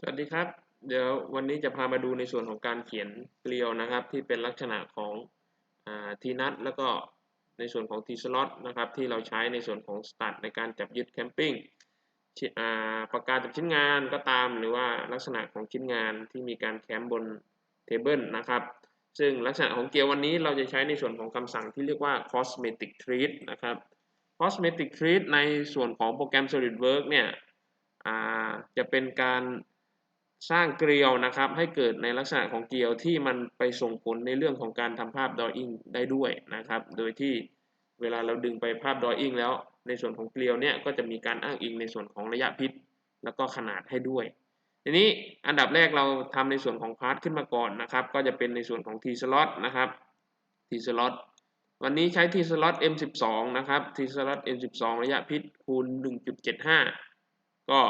สวัสดีครับ เดี๋ยววันนี้จะพามาดูในส่วนของการเขียนเกลียวนะครับ ที่เป็นลักษณะของทีนัทแล้วก็ในส่วนของทีสล็อตนะครับที่เราใช้ในส่วนของสตาร์ทในการจับยึดแคมปิ้งประกาศจับชิ้นงานก็ตามหรือว่าลักษณะของชิ้นงานที่มีการแคมบนเทเบิลนะครับ ซึ่งลักษณะของเกลียววันนี้เราจะใช้ในส่วนของคำสั่งที่เรียกว่า cosmetic treat นะครับ cosmetic treat ในส่วนของโปรแกรม SolidWorks เนี่ยจะเป็นการ สร้างเกลียวนะครับให้เกิดในลักษณะของเกลียวที่มันไปส่งผลในเรื่องของการทำภาพดออิ่งได้ด้วยนะครับ โดยที่เวลาเราดึงไปภาพดออิ่งแล้ว ในส่วนของเกลียวเนี่ยก็จะมีการอ้างอิงในส่วนของระยะพิษ แล้วก็ขนาดให้ด้วย ทีนี้อันดับแรกเราทำในส่วนของพาร์ทขึ้นมาก่อนนะครับ ก็จะเป็นในส่วนของ T slot นะครับ T slot วันนี้ใช้ T slot M12 นะครับ T slot M12 ระยะพิษคูณ 1.75 ก็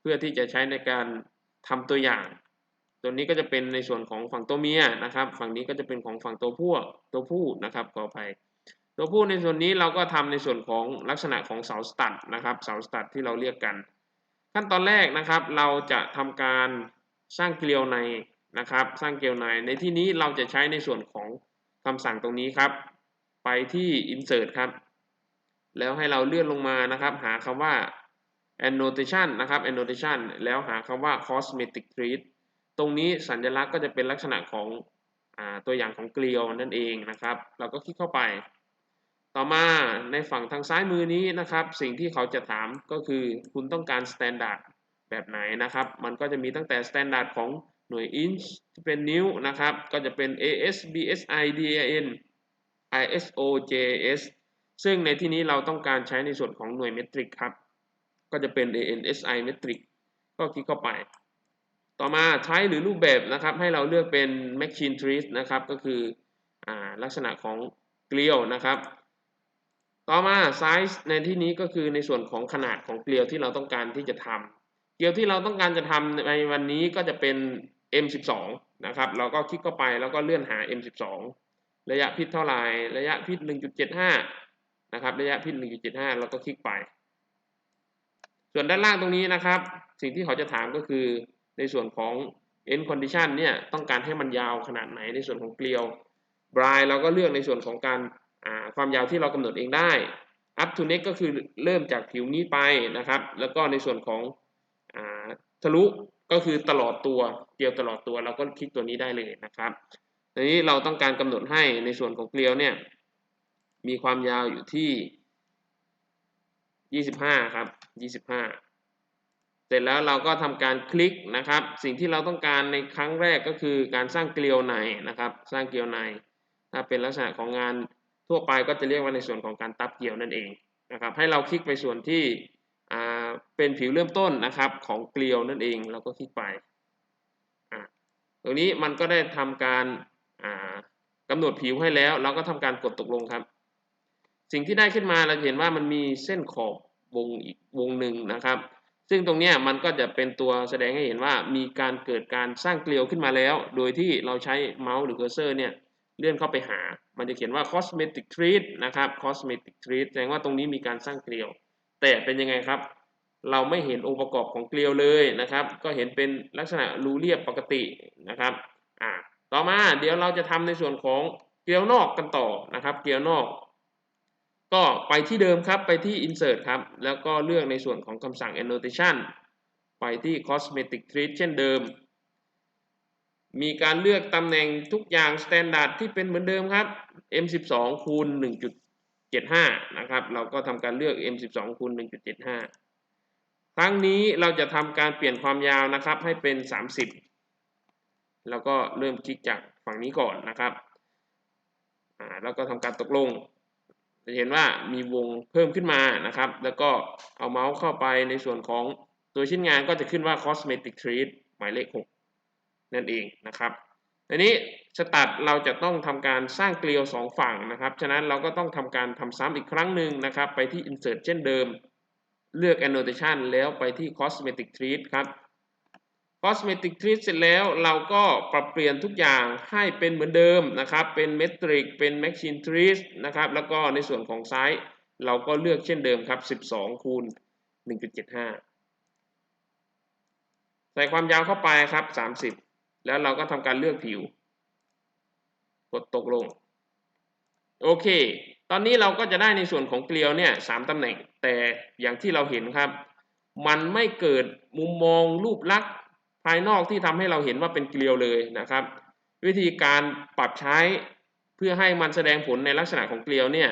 เพื่อที่จะใช้ในการ ทำตัวอย่าง ตัวนี้ก็จะเป็นในส่วนของฝั่งตัวเมียนะครับ ฝั่งนี้ก็จะเป็นของฝั่งตัวผู้ตัวผู้นะครับขออภัยตัวผู้ในส่วนนี้เราก็ทำในส่วนของลักษณะของเสาสตัดนะครับเสาสตัดที่เราเรียกกัน ขั้นตอนแรกนะครับเราจะทำการสร้างเกลียวในนะครับ สร้างเกลียวในในที่นี้เราจะใช้ในส่วนของคำสั่งตรงนี้ครับ ไปที่ insert ครับ แล้วให้เราเลื่อนลงมานะครับ หาคำว่า annotation นะครับ annotation แล้วหาคำว่า cosmetic treat ตรงนี้สัญลักษณ์ก็จะเป็นลักษณะของอตัวอย่างของเกลียวนั่นเองนะครับ เราก็คลิกเข้าไป ต่อมาในฝั่งทางซ้ายมือนี้นะครับ สิ่งที่เขาจะถามก็คือคุณต้องการ standard แบบไหนนะครับ มันก็จะมีตั้งแต่ standard ของหน่วย inch ที่เป็นนิ้วนะครับ ก็จะเป็น AS BSI DAN ISO JS ซึ่งในที่นี้เราต้องการใช้ในส่วนของหน่วยเมตริกครับ ก็จะเป็น ANSI metric ก็คลิกเข้าไป ต่อมาใช้หรือรูปแบบนะครับ ให้เราเลือกเป็น machine trees นะครับ ก็คืออลักษณะของเกลียวนะครับ ต่อมา size ในที่นี้ก็คือในส่วนของขนาดของเกลียวที่เราต้องการที่จะทำเกลียวที่เราต้องการจะทำในวันนี้ก็จะเป็น M12 นะครับ เราก็คลิกเข้าไปแล้วก็เลื่อนหา M12 ระยะพิษเท่าไหร่ ระยะพิษ 1.75 นะครับ ระยะพิษ 1.75 แล้วก็คลิกไป ส่วนด้านล่างตรงนี้นะครับ สิ่งที่เขาจะถามก็คือในส่วนของ end condition เนี่ยต้องการให้มันยาวขนาดไหนในส่วนของเกลียว bry เราก็เลือกในส่วนของการความยาวที่เรากำหนดเองได้ up to neck ก็คือเริ่มจากผิวนี้ไปนะครับ แล้วก็ในส่วนของทะลุก็คือตลอดตัวเกลียวตลอดตัวเราก็คลิกตัวนี้ได้เลยนะครับทีนี้เราต้องการกำหนดให้ในส่วนของเกลียวเนี่ยมีความยาวอยู่ที่ยี่สิบห้าครับ ยี่สิบห้าเสร็จแล้วเราก็ทำการคลิกนะครับ สิ่งที่เราต้องการในครั้งแรกก็คือการสร้างเกลียวในนะครับ สร้างเกลียวใน ถ้าเป็นลักษณะของงานทั่วไปก็จะเรียกว่าในส่วนของการตับเกลียวนั่นเองนะครับ ให้เราคลิกไปส่วนที่เป็นผิวเริ่มต้นนะครับของเกลียวนั่นเองเราก็คลิกไปตรงนี้มันก็ได้ทำการกำหนดผิวให้แล้ว เราก็ทำการกดตกลงครับ สิ่งที่ได้ขึ้นมาเราเห็นว่ามันมีเส้นขอบ วงอีกวงหนึ่งนะครับ ซึ่งตรงนี้มันก็จะเป็นตัวแสดงให้เห็นว่ามีการเกิดการสร้างเกลียวขึ้นมาแล้ว โดยที่เราใช้เมาส์หรือเคอร์เซอร์เนี่ยเลื่อนเข้าไปหา มันจะเขียนว่า cosmetic treat นะครับ cosmetic treat แสดงว่าตรงนี้มีการสร้างเกลียว แต่เป็นยังไงครับ เราไม่เห็นองค์ประกอบของเกลียวเลยนะครับ ก็เห็นเป็นลักษณะรูเรียบปกตินะครับอ่าต่อมาเดี๋ยวเราจะทำในส่วนของเกลียวนอกกันต่อนะครับ เกลียวนอก ก็ไปที่เดิมครับไปที่ insert ครับ แล้วก็เลือกในส่วนของคำสั่ง annotation ไปที่ cosmetic treat เช่นเดิม มีการเลือกตำแหน่งทุกอย่าง standard ที่เป็นเหมือนเดิมครับ m12 คูณ1.75 นะครับ เราก็ทำการเลือก m12 คูณ1.75 ครั้งนี้เราจะทำการเปลี่ยนความยาวนะครับให้เป็น 30 แล้วก็เริ่มคลิกจากฝั่งนี้ก่อนนะครับ แล้วก็ทำการตกลง จะเห็นว่ามีวงเพิ่มขึ้นมานะครับ แล้วก็เอาเมาส์เข้าไปในส่วนของตัวชิ้นงานก็จะขึ้นว่า cosmetic treat หมายเลข 6 นั่นเองนะครับทีนี้สตัดเราจะต้องทำการสร้างเกลียว2ฝั่งนะครับ ฉะนั้นเราก็ต้องทำการทำซ้ำอีกครั้งหนึ่งนะครับ ไปที่ insert เช่นเดิม เลือก annotation แล้วไปที่ cosmetic treat ครับ cosmetic treat เสร็จแล้วเราก็ปรับเปลี่ยนทุกอย่างให้เป็นเหมือนเดิมนะครับ เป็น metric เป็น machine treat นะครับ แล้วก็ในส่วนของไซส์เราก็เลือกเช่นเดิมครับ 12 คูณ 1.75 ใส่ความยาวเข้าไปครับสามสิบแล้วเราก็ทำการเลือกผิว กดตกลง โอเค ตอนนี้เราก็จะได้ในส่วนของเกลียวเนี่ยสามตำแหน่ง แต่อย่างที่เราเห็นครับ มันไม่เกิดมุมมองรูปลักษณ์ ภายนอกที่ทำให้เราเห็นว่าเป็นเกลียวเลยนะครับ วิธีการปรับใช้เพื่อให้มันแสดงผลในลักษณะของเกลียวเนี่ย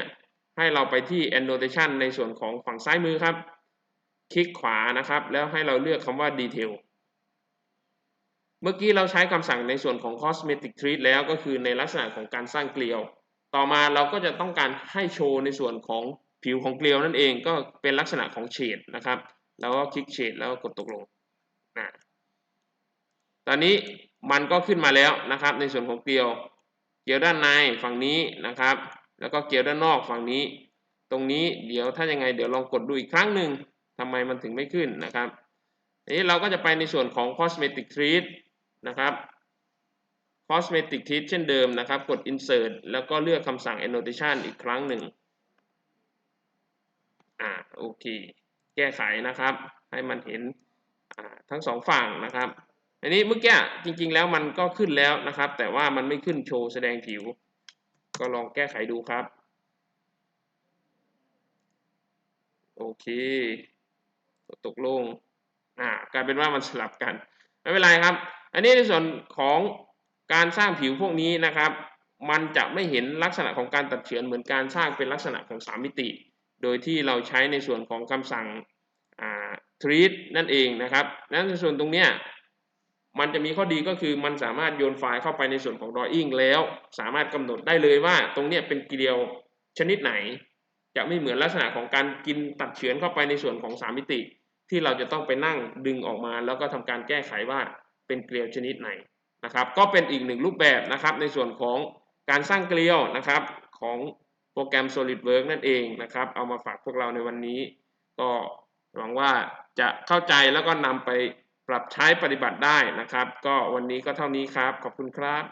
ให้เราไปที่ annotation ในส่วนของฝั่งซ้ายมือครับ คลิกขวานะครับ แล้วให้เราเลือกคำว่า detail เมื่อกี้เราใช้คำสั่งในส่วนของ cosmetic treat แล้วก็คือในลักษณะของการสร้างเกลียว ต่อมาเราก็จะต้องการให้โชว์ในส่วนของผิวของเกลียวนั่นเองก็เป็นลักษณะของเฉดนะครับ แล้วก็คลิกเฉดแล้วกดตกลงนะ ตอนนี้มันก็ขึ้นมาแล้วนะครับ ในส่วนของเกลียว เกลียวด้านในฝั่งนี้นะครับ แล้วก็เกลียวด้านนอกฝั่งนี้ ตรงนี้เดี๋ยวถ้ายังไงเดี๋ยวลองกดดูอีกครั้งหนึ่งทำไมมันถึงไม่ขึ้นนะครับนี้เราก็จะไปในส่วนของ cosmetic treat นะครับ cosmetic treat เช่นเดิมนะครับ กด insert แล้วก็เลือกคำสั่ง annotation อีกครั้งหนึ่งอ่าโอเค แก้ไขนะครับ ให้มันเห็นทั้งสองฝั่งนะครับ อันนี้เมื่อกี้จริง ๆ แล้วมันก็ขึ้นแล้วนะครับ แต่ว่ามันไม่ขึ้นโชว์แสดงผิว ก็ลองแก้ไขดูครับ โอเค ตกลงอ่ากลายเป็นว่ามันสลับกันไม่เป็นไรครับ อันนี้ในส่วนของการสร้างผิวพวกนี้นะครับ มันจะไม่เห็นลักษณะของการตัดเฉือนเหมือนการสร้างเป็นลักษณะของ 3 มิติ โดยที่เราใช้ในส่วนของคำสั่ง treat นั่นเองนะครับ นั้นในส่วนตรงเนี้ย มันจะมีข้อดีก็คือมันสามารถโยนไฟล์เข้าไปในส่วนของ drawing แล้ว สามารถกำหนดได้เลยว่า ตรงเนี้ยเป็นเกลียวชนิดไหน จะไม่เหมือนลักษณะของการกินตัดเฉือนเข้าไปในส่วนของ 3 มิติ ที่เราจะต้องไปนั่งดึงออกมา แล้วก็ทำการแก้ไขว่าเป็นเกลียวชนิดไหนนะครับ ก็เป็นอีกหนึ่งรูปแบบนะครับ ในส่วนของการสร้างเกลียวนะครับของโปรแกรม SolidWorks นั่นเองนะครับ เอามาฝากพวกเราในวันนี้ ก็หวังว่าจะเข้าใจแล้วก็นำไป ปรับใช้ปฏิบัติได้นะครับ ก็วันนี้ก็เท่านี้ครับ ขอบคุณครับ